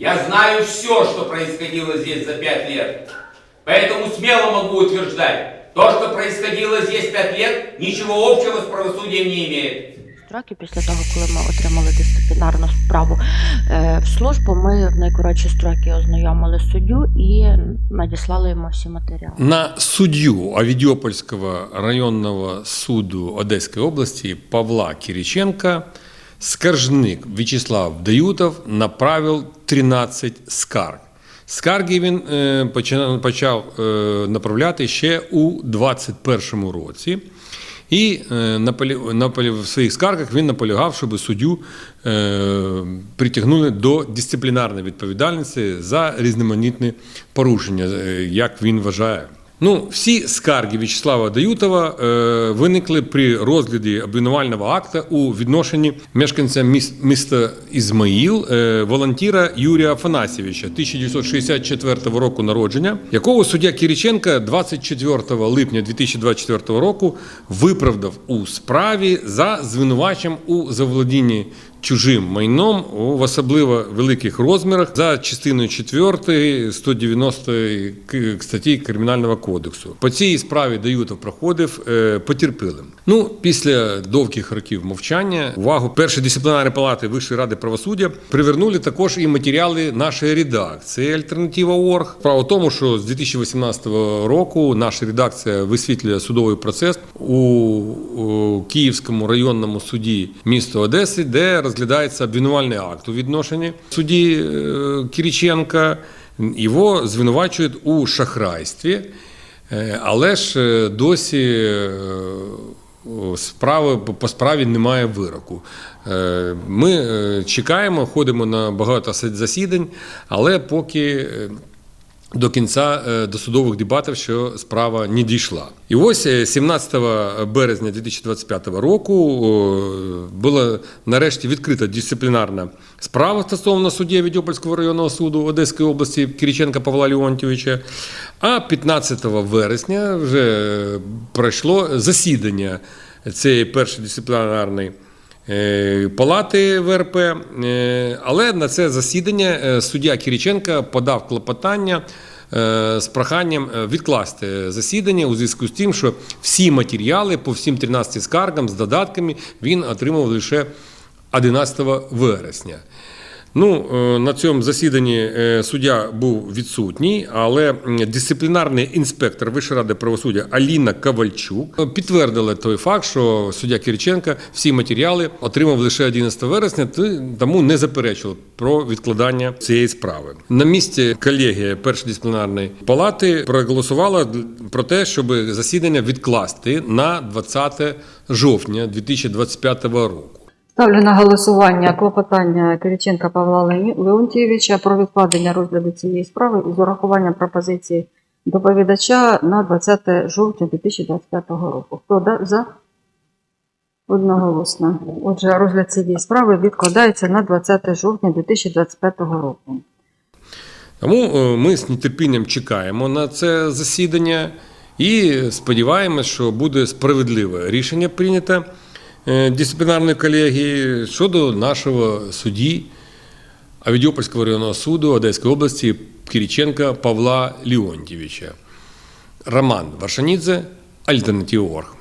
Я знаю все, что происходило здесь за пять лет. Поэтому смело могу утверждать, то, что происходило здесь пять лет, ничего общего с правосудием не имеет. Строки після того, коли ми отримали дисциплінарну справу е, в службу, ми в найкоротші строки ознайомили суддю і надіслали йому всі матеріали. На судью Авидиопольского районного суду Одесской области Павла Кириченко скаржник Вячеслав Даютов направив 13 скарг. Скарги він е, почав, е, направляти ще у 2021 році. І е, в своїх скаргах він наполягав, щоб суддю притягнули до дисциплінарної відповідальності за різноманітні порушення, як він вважає. Ну, всі скарги В'ячеслава Даютова е, виникли при розгляді обвинувального акта у відношенні мешканця міс- міста Ізмаїл, е, волонтера Юрія Афанасьєвича 1964 року народження, якого суддя Кириченка 24 липня 2024 року виправдав у справі за звинуваченням у заволодінні чужим майном в особливо великих розмірах за частиною 4 190 к- статті Кримінального кодексу. По цій справі Даютов проходив е, потерпілим. Ну, після довгих років мовчання увагу першої дисциплінарної палати Вищої ради правосуддя привернули також і матеріали нашої редакції Альтернатива Орг. Справа в тому, що з 2018 року наша редакція висвітлює судовий процес у Київському районному суді міста Одеси, де розглядається обвинувальний акт у відношенні судді е, Кириченка. Його звинувачують у шахрайстві, е, але ж е, досі справи по справі немає вироку. Ми чекаємо, ходимо на багато засідань, але поки до кінця е, досудових дебатів, що справа не дійшла. І ось е, 17 березня 2025 року була нарешті відкрита дисциплінарна справа стосовно судді Відьопольського районного суду Одеської області Кириченка Павла Леонтьовича. А 15 вересня вже пройшло засідання цієї першої дисциплінарної е, палати ВРП. Е, Але на це засідання е, суддя Кіріченка подав клопотання е, з проханням е, відкласти засідання у зв'язку з тим, що всі матеріали по всім 13 скаргам з додатками він отримав лише 11 вересня. Ну, е, на цьому засіданні е, суддя був відсутній, але дисциплінарний інспектор Вищої ради правосуддя Аліна Ковальчук е, підтвердила той факт, що суддя Кириченка всі матеріали отримав лише 11 вересня, тому не заперечував про відкладання цієї справи. На місці колегія першої дисциплінарної палати проголосувала про те, щоб засідання відкласти на 20 жовтня 2025 року. Ставлю на голосування клопотання Кириченка Павла Леонтійовича про відкладення розгляду цієї справи із урахуванням пропозиції доповідача на 20 жовтня 2025 року. Хто за? Одноголосно. Отже, розгляд цієї справи відкладається на 20 жовтня 2025 року. Тому е, ми з нетерпінням чекаємо на це засідання і сподіваємося, що буде справедливе рішення прийнято дисциплінарної колегії щодо нашого судді Авідіопольського районного суду Одеської області Кириченка Павла Леонтьєвича. Роман Варшанідзе, Альтернатива Орг.